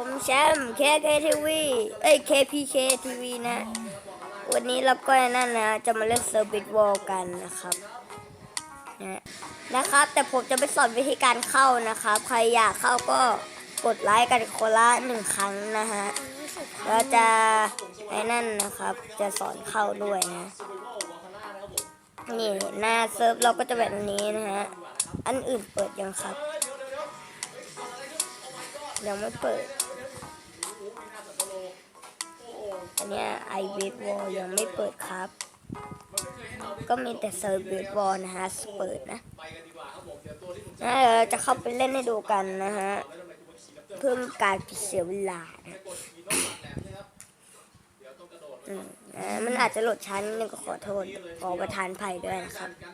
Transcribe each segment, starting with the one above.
ผมแชมป์ KKTV เอ้ย KPK TV นะ วันนี้เราก็นั่นนะ จะมาเล่นเซอร์บิทวอลกันนะครับนะนะครับ แต่ผมจะไปสอนวิธีการเข้านะครับ ใครอยากเข้าก็กดไลค์กันคนละหนึ่งครั้งนะฮะ เราจะไอ้นั่นนะครับ จะสอนเข้าด้วยนะ นี่หน้าเซิร์ฟเราก็จะแบบนี้นะฮะ อันอื่นเปิดยังครับ ยังไม่เปิด อันเนี้ไอเวทวอลยังไม่เปิดครับ ก็มีแต่เซอร์เวทวอลนะฮะเปิดนะนะเดี๋ยวเราจะเข้าไปเล่นให้ดูกันนะฮะ เพื่อการเสียเวลานะอืมมันอาจจะโหลดชั้นนึงก็ขอโทษ ขอประทานภัยด้วยนะครับนะ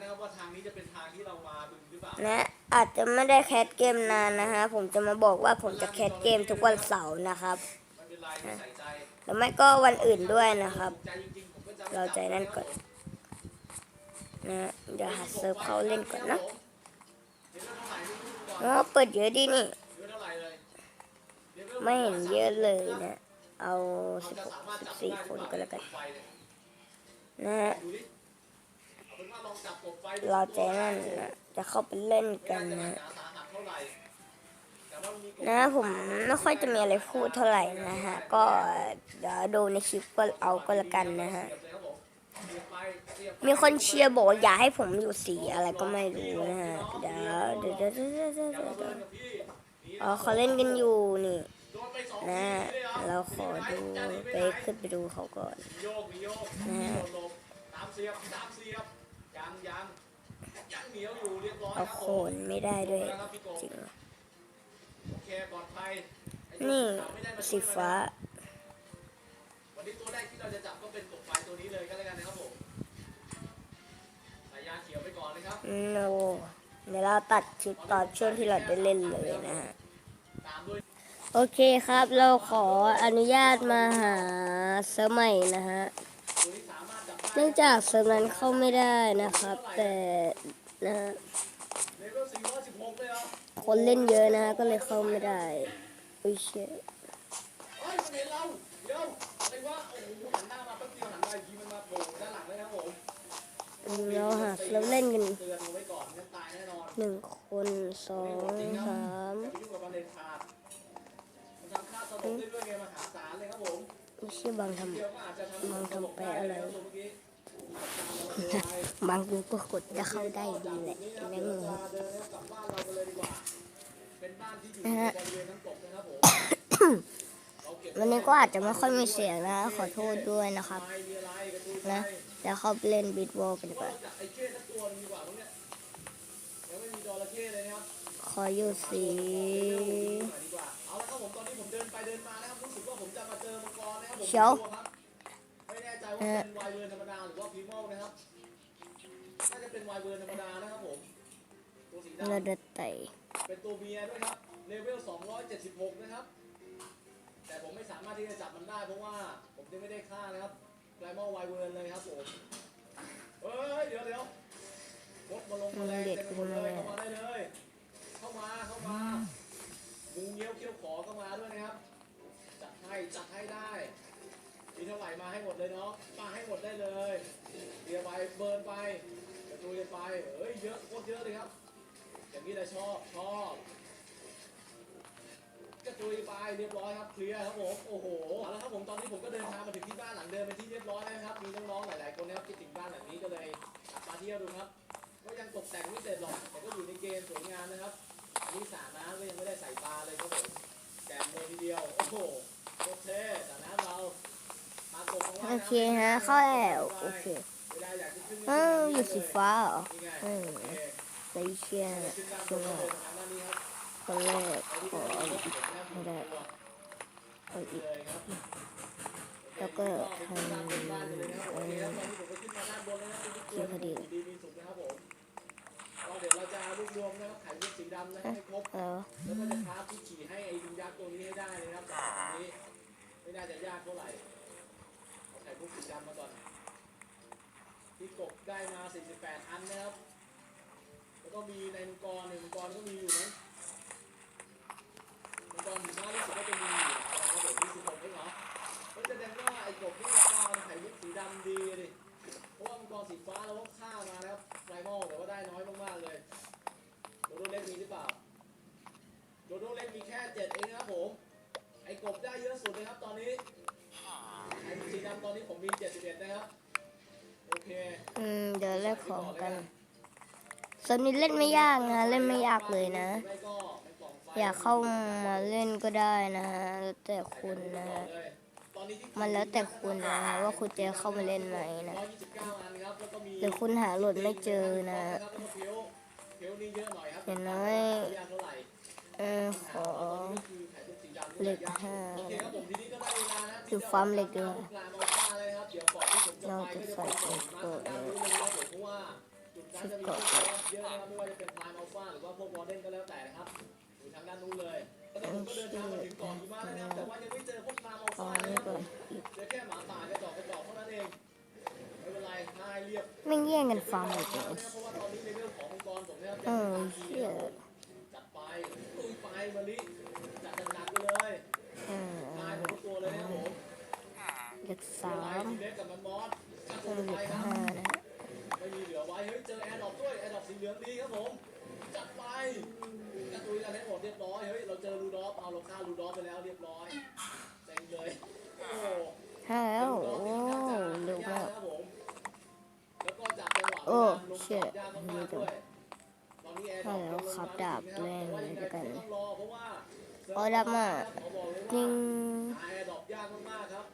อาและอาจจะไม่ได้แคสเกมนานนะฮะ ผมจะมาบอกว่าผมจะแคสเกมทุกวันเสาร์นะครับนไรือไม่ก็วันอื่นด้วยนะครับ เราใจนั่นก่อนนะเดี๋ยวหาเซิร์ฟเขาเล่นก่อนนะอ๋อเปิดเยอะดีนี่ ไม่เห็นเยอะเลยนะ เอาสิบหกสิบสี่คนก็แล้วกัน นะเอาเป็นว่าลองจับกบไฟเราใจนั่นนะจะเข้าไปเล่นกันนะ นะผมไม่ค่อยจะมีอะไรพูดเท่าไหร่นะฮะ ก็เดี๋ยวดูในคลิปก็เอาก็แล้วกันนะฮะ มีคนเชียร์บอกอย่าให้ผมอยู่สีอะไรก็ไม่รู้นะฮะ เดี๋ยวเดี๋ยวเดี๋ยวเดี๋ยวเดี๋ยวดูเดี๋ยวกับพี่หนีอ๋อเขาเล่นกันอยู่นี่นะเราขอดูไปขึ้นไปดูเขาก่อนนะฮะเอาโคนไม่ได้ด้วยจริงหรอ นี่สีฟ้า วันนี้ตัวแรกที่เราจะจับก็เป็นกบไฟตัวนี้เลยก็แล้วกันนะครับผมสายยางเขียวไปก่อนนะครับโนเดี๋ยวเราตัดคลิปตอนช่วงที่เราได้เล่นเลยนะฮะตามด้วยโอเคครับเราขออนุญาตมาหาเซิร์ฟใหม่นะฮะตัวนี้สามารถจับได้เนื่องจากเซิร์ฟนั้นเข้าไม่ได้นะครับ แต่นะฮะ เลเวล416เลยเหรอ คนเล่นเยอะนะก็เลยเข้าไม่ได้อุ้ยเชี่ยเราหาเราเล่นกันหนึ่งคนสองสามอย่าไปยุ่งกับมันเด็ดขาดมันทำค่าสลบได้ด้วยบผมไม่ใช่บางทำบางทำไปอะไร บางกูก็กดจะเข้าได้ดีแหละแม่งงเดินกลับบ้านเรากันเลยดีกว่าเป็นบ้านที่อยู่นะฮะวันนี้ก็อาจจะไม่ค่อยมีเสียงนะ ขอโทษด้วยนะครับ นะแล้วเขาไปเล่นบิดวอลกันดีกว่าจับไอ้เข้สักตัวหนึงดีกว่าพวกเนี้ยยังไระเข้นขออยู่สีหน่อยดีก ว่าเอาละครับผมตอนนี้ผมเดินไปเดินมานะครับรู้สึกว่าผมจะมาเจอมังกรนะครับผมเขียวกลัครับไม่แน่ใจว่าเป็นวายเวิร์นธรรมดาหรือว่าพรีโมลนะครับน่าจะเป็นวายเวิร์นธรรมดานะครับผมตัวสีดำเราเดินไต่เป็นตัวเมียด้วยครับเลเวล276 นะครับ แต่ผมไม่สามารถที่จะจับมันได้เพราะว่าผมยังไม่ได้ฆ่านะครับไกลมอลไวเวิร์นเลยครับผมเฮ้ยเดี๋ยวเดี๋ยวรถมาลงมาแรงเต็มไปหมดเลยเข้ามาได้เลย เข้ามาเข้ามางูเงี้ยวเขี้ยวขอเข้ามาด้วยนะครับจัดให้จัดให้ได้ มีเท่าไหร่มาให้หมดเลยเนาะมาให้หมดได้เลยเดียวไปเบิร์นไปกระจุยกันไปเฮ้ยเยอะโคตรเยอะเลยครับ อย่างนี้แหละชอบชอบกระจุยไปเรียบร้อยครับเคลียร์ครับผมโอ้โหเอาละครับผมตอนนี้ผมก็เดินทางมาถึงที่บ้านหลังเดิมเป็นที่เรียบร้อยแล้วนะครับมีน้องๆหลาย ๆ คนนะครับคิดถึงบ้านหลังนี้ก็เลยมาเที่ยวดูครับ ก็ยังตกแต่งไม่เสร็จหรอกแต่ก็อยู่ในเกณฑ์สวยงามนะครับอันนี้สระน้ำก็ยังไม่ได้ใส่ปลาเลยครับผมแกมเลยทีเดียวโอ้โหโคตรเท่สระน้ำเรา โอเคฮะเข้าแล้วโอเคเอยากจะออยู่สีฟ้าเหรอนี่ไงเออไปเชียร์ขึ้นด้านบช่วนงก็แรเดิกนทางด้านนี้คนแรกขออีกไม่ได้เออีกแล้วก็ทำเออเขียนพอดีดีมีสุขนะครับผมก็เดี๋ยวเราจะรวบรวมนะครับไข่มุกสีดำนะให้ครบเออแล้วก็จะท้าที่ฉี่ให้ไอ้ยุงยักษ์ตัวนี้ให้ได้นะครับแต่ตอนนี้ไม่น่าจะยากเท่าไหร่ ทุกกิจกรรมมาก่อนที่กบได้มา 48 อันนะครับ แล้วก็มีในมังกรหนึ่งมังกรก็มีอยู่นะมังกรหนึ่งหน้ารู้สึก็จะมีอยู่แล้วก็เป็นที่สิดหกได้เหรอก็จะแสดงว่าไอ้กบที่เราเอาไข่มุกสีดำดีดิเพราะว่ามังกรสีฟ้าเราก็ฆ่ามาแล้วไรมอลแต่ว่าได้น้อยมากๆเลยโดโดเล็กมีหรือเปล่าโดโดเล็กมีแค่เจ็ดเองนะครับผม ไอ้กบได้เยอะสุดเลยครับตอนนี้ อ้สีดำตอนนี้ผมมี71นะครับ โอเค อืม เดี๋ยวแลกของกันสวนนี้เล่นไม่ยากนะ เล่นไม่ยากเลยนะไม่ก็เป็นกล่องไฟอยากเข้ามาเล่นก็ได้นะฮะแล้วแต่คุณนะฮะตอนนี้ที่มันแล้วแต่คุณนะฮะว่าคุณจะเข้ามาเล่นไหมนะ129อันครับแล้วก็มีหรือคุณหาโหลดไม่เจอนะแล้วก็เพียวเพียวนี่เยอะหน่อยครับอย่างน้อยยากเท่าไหร่เออขอคือไข่ตุ๊กสีดำเหล็กห้าโอเคครับผมทีนี้ก็ได้เวลานะคือฟาร์มเหล็กด้วยปลา เราจะใส่เอก่อนสเปิดด้านนู้นเลยนะครับผมเพราะว่าจุดนั้นจะมีพวกเยอะนะครับไม่ว่าจะเป็นพายอัลฟาหรือว่าพวกวอร์เดนก็แล้วแต่นะครับอยู่ทางด้านนู้นเลยแล้วผมก็เดินทางมาถึงเกาะหิมะแล้วนะครับแต่ว่ายังไม่เจอพวกพายอัลฟานนะครับเจอแค่หมาป่ากระจอกกระจอกเท่านั้นเองไม่เป็นไรนายเรียบไม่แย่งกันฟาร์มเหล็กเลยเพราะว่าตอนนี้ในเรื่องขององค์กรผมเนะครับเออเชี่ยจัดไปลุยไปมาลิจัดหนักๆไปเลย เออนายผมตัวเลยนะครับผม เหล็กสามเล็กกับมันมอสจัดเอเหล็กห้านะฮะไม่มีเหลือไว้ เฮ้ย เจอแอร์ดอปด้วย แอร์ดอปสีเหลืองดีครับผม จัดไปกระตุยกันให้หมดเรียบร้อย เฮ้ย เราเจอรูดอฟเอาเราฆ่ารูดอฟไปแล้วเรียบร้อยเซ็งเลย โอ้ห้าแล้ว โอ้เร็วมากแล้วก็จับจังหวะโอ้เชี่ยมีจังด้วยตอนนี้แล้วครับดาบแรงเลยด้วยกันต้องรอเพราะว่าเอาดาบมาขอบอกเลยนิ่ว่าง แอร์ดรอปยากมากๆครับ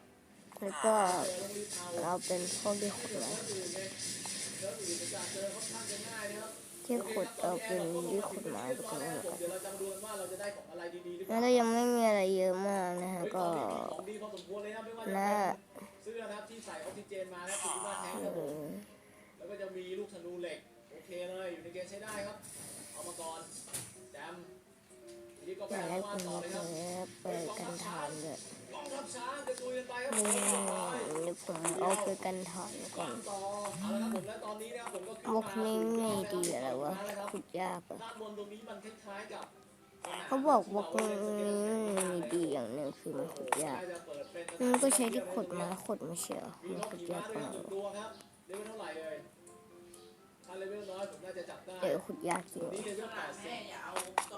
แล้วก็เจอต้องรีบเอาเราเป็นพวกที่ขุดไว้เรื่องอื่นไงเรื่องอื่นจะเจอค่อนข้างจะง่ายนะครับที่ขุดเอาเป็นที่ขุดไม้ไปก่อนนะเดี๋ยวเราจะมาดูกันว่าเราจะได้ของอะไรดีๆหรือเปแล้วล่าก็ยังไม่มีอะไรเยอะมากนะฮะเฮ้ยก็ตอนนี้มีของดีพอสมควรเลยนะไม่ว่าจะน่าเป็นเสื้อนะครับที่ใส่ออกซิเจนมานะติดที่บ้านแทงครับเอผมอแล้วก็จะมีลูกธนูเหล็กโอเคเลยอยู่ในเกณฑ์ใช้ได้ครับเอามาก่อนแจมทีนี้ก็ไปอย่างหาแรกว่าคุณต่อก็เลยครับไปกันฐานเลย กองทัพช้างจะตุยกันไปครับผนี่มนี่ผมเอาไปกันฐานก่อนต่อเอาละครับผมและตอนนี้นะครับผมก็ขึ้นมุกมานี้ไม่ดีอะไรวะขุดยากอะด้านบนตรงนี้มันคล้ายๆกับเขาบอกว่ามุกนี้มีดีอย่างหนึ่งคือมันขุดยากมันก็ใช้ที่ขุดไม้ขุดไม่ใช่เหรอมีมันนกขุดขี่ยาม้ากกด้วยว่า เลเวลเท่าไหร่เอ่ยถ้าเลเวลน้อยผมน่าจะจับได้เออขุดยากจริงนี่เลเวลแปดสิบ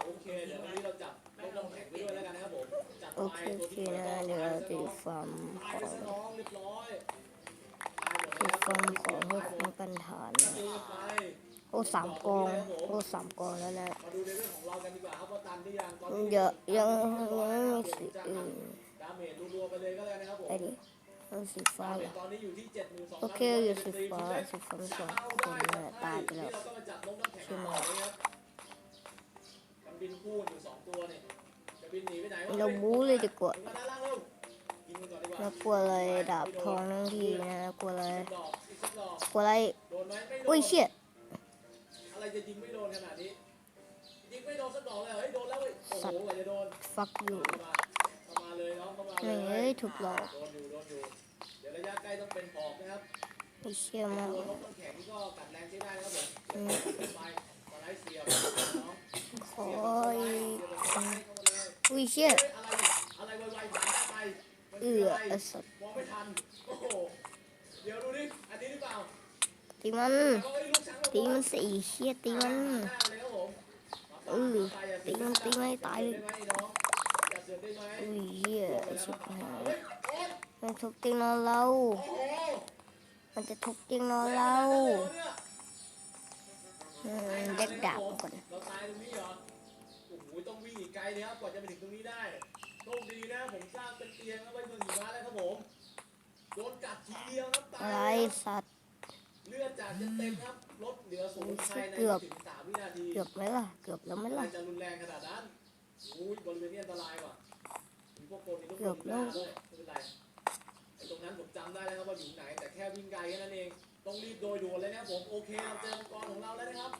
โอเคเดี๋ยววันนี้เราจับนกน้ำแข็งไปด้วยแล้วกันนะครับผมจัดโอไปเคโอตัวเคที่นะเดี๋ยวเราจะฟาร์มขตายอไปงซะน้องเรียบร้อยตายหมดจะแล้วฟาร์มของให้คุ้มกันฐานนะดูไปโอ้สามกองโอ้สามกองแล้วนะมาดูในเรื่องของเรากันดีกว่าครับว่าตันหรือยังตอนนี้เดี๋ยวยังยังไม่มีสีอื่นดาเมจรัวๆไปเลยก็แล้วนะครับผมไอ้ดิ เอาสีฟ้าเหรอตอนนี้อยู่ที่เจ็ดหมื่นสองโอเคอยู่สีฟ้าสีฟ้าไม่ก่อนคนน่ะตายไปแล้วเราก็มาจับนกน้ำแข็งต่อเลยครับมันบินคู่อยู่สองตัวนี่จะบินหนีไปไหนวะเราบู๊เลยดีกว่าถึงมาด้านล่างเร็วยิงมันก่อนดีกว่าน่ากลัวเลยดาบทองทั้งทีนะน่ากลัวเลยดอกอีกสักดอกกลัวอะไรโดนไหมไม่โดนอุ้ยเชี่ยอะไรจะยิงไม่โดนขนาดนี้ยิงไม่โดนสักดอกเลยเฮ้ยโดนแล้วเว้ยโอ้โหกว่าจะโดนฟักอยู่ เข้ามาเข้ามาเลยน้องเข้ามาเลไม่ยเอ้ยถูกหลอกโดนอยู่โดนอยู่เดี๋ยวระยะใกล้ต้องเป็นหอกนะครับไอ้เชี่ยมากตัวนกน้ำแข็งนี่ก็กัดแรงใช้ได้นะครับผมอืมไปสไลด์เสียบน้องโอ้ยเสียบสไลด์เข้ามาเลยอุ้ยเชี่ยเฮ้ยอะไรอะไรไวๆหมาไปมันเอืคือออะไรไอ้สัตว์มองไม่ทันโอ้โหเดี๋ยวดูดิอันนี้หรือเปล่าตีมันเอาไอ้ลูกช้างตีมันสิเชี่ยตีมันหน้าเลยครับผมเออตีมันตีมันให้ตายเลยได้ไหมน้ องอย่าเสือกได้ไหมอุ้ยเชี่ยไอ้ชิบหายเฮ้ยโอ๊ยมันทุบเตียงนอนเราโอ้โหมันจะทุบเตียงนอนเราอืมเด็กดาบก่อนเราตายตรงนี้เหรอโอ้โหต้องวิ่งอีกไกลเลยครับกว่าจะไปถึงตรงนี้ได้โชคดีนะผมสร้างเป็นเตียงแล้วไว้เมืองหิมะแล้วครับผมโดนกัดทีเดียวครับตาอะไรยสัตว์เลือดจากจะเต็มครับลดเหลือศูนย์ภายในเกือบถึงสามวินาทีเกือบไหมล่ะ เกือบแล้วไหมอะไรล่ะจะรุนแรงขนาดนั้น อุ้ยบริเวณนี้อันตรายว่ะมีพวกคนนี่ต้องเกือบแล้วด้วยไม่เป็นไรไอ้ตรงนั้นผมจำได้นะครับว่าอยู่ไหน แต่แค่วิ่งไกลแค่นั้นเอง ต้องรีบโดยด่วนเลยนะครับผมโอเคเราเจอมังกรของเราแล้วนะครับ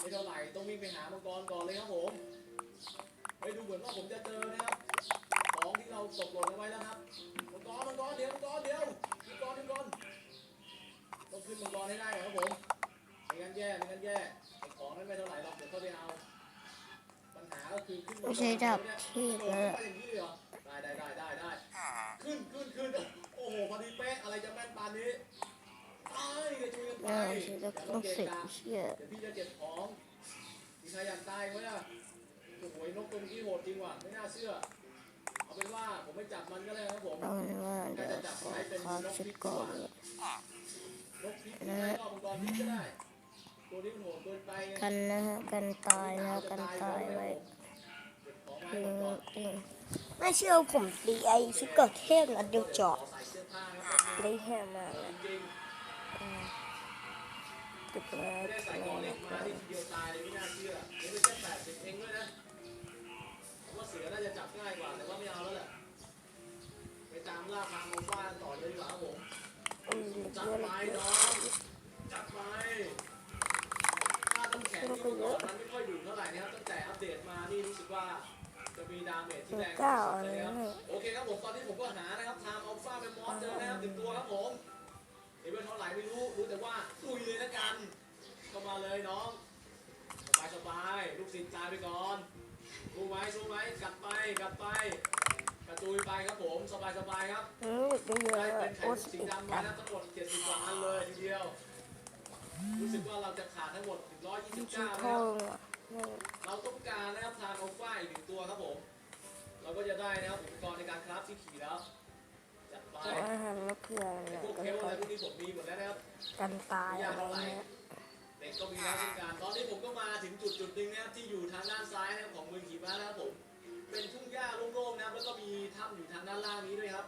ไม่เท่าไหร่ต้องวิ่งไปหามังกรก่อนเลยครับผมไปดูเหมือนว่าผมจะเจอนะครับของที่เราตกหล่นเอาไว้แล้วครับมังกรมังกรเดี๋ยวมังกรเดี๋ยวมังกรมังกรต้องขึ้นมังกรให้ได้ครับผมไม่งั้นแย่ไม่งั้นแย่ไอ้ของนั้นไม่เท่าไหร่หรอกเดี๋ยวเขาไปเอา ไม่ใช่ดาบเทพโอ้แล้วโหล่ะอย่างนี้เลยได้ได้ได้ได้ได้ขึ้นขึ้นขึ้นโอ้โหพอดีเป๊ะอะไรจะแม่นปานนี้ตายกระจุยกันไปน่าจะต้องเสร็จเชี่ยเดี๋ยวพี่จะเก็บของมีใครอยากตายไหมอะโอ้โหนกตัวนี้โหดจริงว่ะไม่น่าเชื่อเอาเป็นว่าผมไม่จับมันก็ได้ครับผมเอาเป็นว่าเดี๋ยวขอขอชุดก่อนนกพิษนะก็มังกรพิษก็ได้ตัวนี้มันโหดเกินไปกันนะฮะกันตายนะกันตายไว้ ไม่เชื่อผมตีไอชิเกอร์เทพนะเดียวเจาะขอใส่เสื้อผ้าครับผมได้แค่มากนะจริงตึกมาๆไม่ได้ใส่กอนเล็กมาเดียวตายเลยไม่น่าเชื่อนี่ไม่ใช่แปดสิบเองด้วยนะผมว่าเสือน่าจะจับง่ายกว่าแต่ว่าไม่เอาแล้วแหละไปตามล่าพาโมฟ้าต่อเลยดีกว่าครับผมจัดเยอะไปเลยน้อง มีดาเมจที่แรงเก้าเลอะไรยครับนะโอเคครับผมตอนนี้ผมก็หานะครับทามอัลฟาเป็นมอสเจอนะครับหนึ่งตัวครับผมเอเวอร์เท่าไหร่ไม่รู้รู้แต่ว่าลุยเลยนะกันเข้ามาเลยน้องสบายสบายๆลูกศิษย์ตายไปก่อนสู้ไหมสู้ไหมกัดไปกัดไปกระจุยไปครับผมสบายสบายๆครับอืมเยอะเยได้อะเป็นไข่โอ้มุกสสีติกดำกัมานนะทั้งหมด70กว่าอันเลยทีเดียวรู้สึกว่าเราจะขาดทั้งหมดถึงชุ129ดนะ ทคอรับงอะนี่เราต้องการนะครับทางอัลฟาอีกหนึ่งตัวครับผม เราก็จะได้นะครับอุปกรณ์ในการคราฟที่ขี่แล้วจัดไปขออาหารมะเขือไอ้เนี่ยพวกก็เคลก่อะอไรนพวกนี้ผมมีหมดแล้วนะครับกันตายอะไรเงี้ยเด็กก็มีแล้วเช่นกันตอนนี้ผมก็มาถึงจุดจุดหนึ่งนะครับที่อยู่ทางด้านซ้ายนะครับของเมืองขีม้านะครับผม เป็นทุ่งหญ้าโล่งๆนะครับแล้วก็มีถ้ำอยู่ทางด้านล่างนี้ด้วยครับ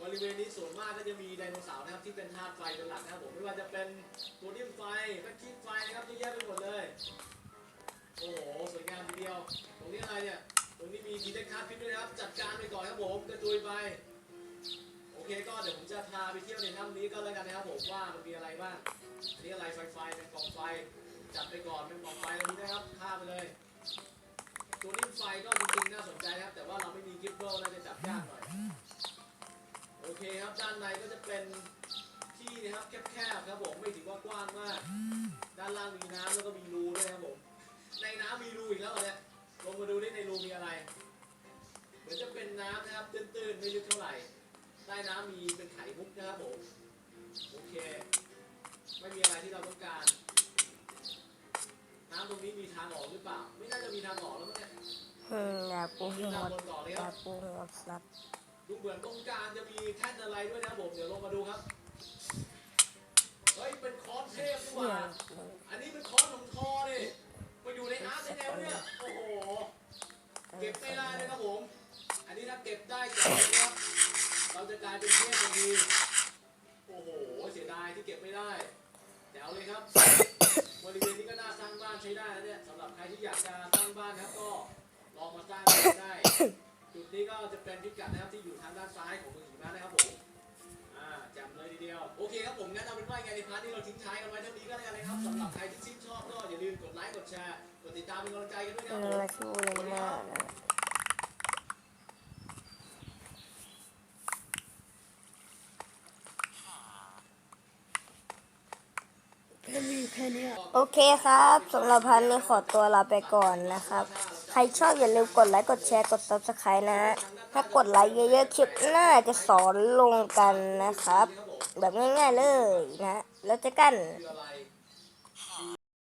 บริเวณนี้ส่วนมากก็จะมีไดโนเสาร์นะครับที่เป็นธาตุไฟเป็นหลักนะครับผมไม่ว่าจะเป็นโพเดียมไฟแบคทีไฟนะครับเยอะแยะไปหมดเลย โอ้โหสวยงามทีเดียว ตรงนี้อะไรเนี่ย ตรงนี้มีดีเทคทัสพิษด้วยนะครับ จัดการไปก่อนครับผมกระจุยไป โอเคก็เดี๋ยวผมจะพาไปเที่ยวในถ้ำนี้ก็แล้วกันนะครับผมว่ามันมีอะไรบ้าง อันนี้อะไรไฟไฟเป็นกล่องไฟ จัดไปก่อนเป็นกล่องไฟตรงนี้นะครับฆ่าไปเลย ตัวนี้ไฟก็จริงๆน่าสนใจนะครับ แต่ว่าเราไม่มีกิฟต์เบิลน่าจะจับยากหน่อย โอเคครับด้านในก็จะเป็นที่นะครับแคบๆครับผมไม่ถือว่ากว้างมาก ด้านล่างมีน้ำแล้วก็มีรูด้วยครับผม ในน้ำมีรูอีกแล้วเหรอเนี่ยลงมาดูดิในรูมีอะไรเหมือนจะเป็นน้ำนะครับตื้นๆไม่ลึกเท่าไหร่ใต้น้ำมีเป็นไข่มุกนะครับผมโอเค ไม่มีอะไรที่เราต้องการ น้ำตรงนี้มีทางออกหรือเปล่า ไม่น่าจะมีทางออกแล้วมั้งเนี่ยอืมอยากปูขึ้นหัตาวมบนต่อเลยอคยารับกปูหัวสัตว์ดูเหมือนตรงกลางจะมีแท่นอะไรด้วยนะครับผมเดี๋ยวลงมาดูครับเฮ้ยเป็นคอนเทพนี่หเที่ยว่าอันนี้เป็นคอนของทอนี่ มาอยู่ในอาร์ตได้ไงวะเนี่ย โอ้โห เก็บไม่ได้เลยครับผม อันนี้ถ้าเก็บได้เก็บเลยครับเราจะกลายเป็นเทพทันทีโอ้โห เสียดายที่เก็บไม่ได้แจ๋วเลยครับ บริเวณนี้ก็น่าสร้างบ้านใช้ได้นะเนี่ยสำหรับใครที่อยากจะสร้างบ้านนะครับก็ลองมาสร้างกันได้ จุดนี้ก็จะเป็นพิกัดนะครับที่อยู่ทางด้านซ้ายของเมืองหิมะนะครับผมอ่าแจ่มเลยทีเดียว โอเคครับผมงั้นเอาเป็นว่าไงในพาร์ทนี้เราทิ้งท้ายกันไว้เท่านี้ก็แล้วกันนะครับสำหรับใครที่ชื่นชอบก็อย่าลืมกดไลค์กดแชร์กดติดตามเป็นกำลังใจกันด้วยนะคเอรับผมอชูเลยมากนะโอเคครับสำหรับพันนี้ขอตัวลาไปก่อนนะครับ ใครชอบอย่าลืมกดไลค์กดแชร์กด subscribe นะฮะถ้ากดไลค์เยอะๆคลิปหน้าจะสอนลงกันนะครับ แบบง่ายๆเลยนะ แล้วเจอกัน